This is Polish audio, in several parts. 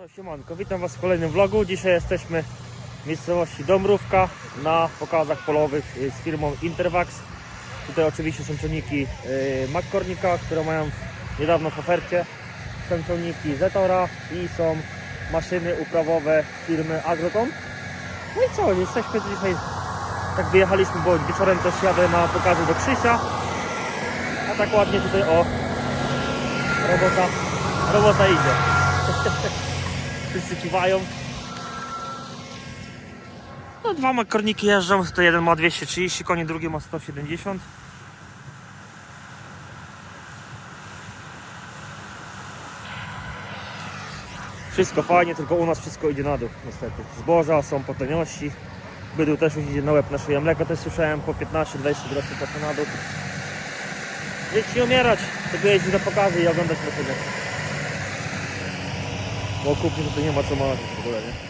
co, siemanko, witam Was w kolejnym vlogu. Dzisiaj jesteśmy w miejscowości Dąbrówka na pokazach polowych z firmą Intervax. Tutaj oczywiście są ciągniki y, McCormicka, które mają niedawno w ofercie. Są ciągniki Zetora i są maszyny uprawowe firmy Agroton. No i co, jesteśmy dzisiaj, tak wyjechaliśmy, bo wieczorem też jadę na pokazy do Krzysia. A tak ładnie tutaj o, robota, robota idzie. Wszyscy kiwają. No dwa makorniki jeżdżą, to jeden ma 230 koni, drugi ma 170. Wszystko fajnie, tylko u nas wszystko idzie na dół, niestety. Zboża są po taniości, bydł też już idzie na łeb na szyję, mleko też słyszałem po 15-20 groszy poszło na dół. Żyć nie umierać, tylko jeździć na pokazy i oglądać na sobie. Bo kupić to nie ma co marzyć w ogóle, nie? Gdzie? Widzę,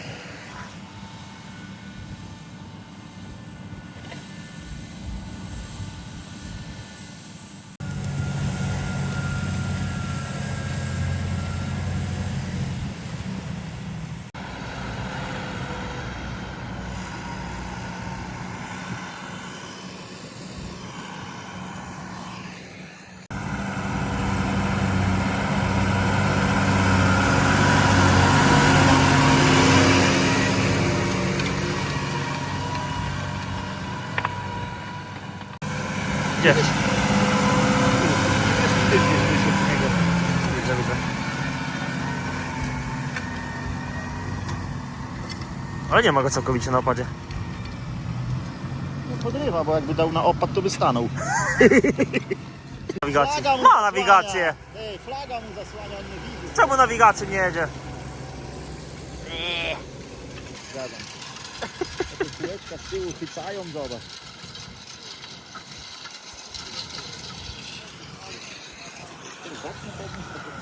widzę. Ale nie ma go całkowicie na opadzie. No podrywa, bo jakby dał na opad, to by stanął. Nawigację. Flaga mu Ma zasłania. nawigację. Ej, flaga mu zasłania, on nie widzi. Czemu nawigacji nie jedzie? Zgadzam. Te kółeczka z tyłu chycają, zobacz. Так, не так, не так.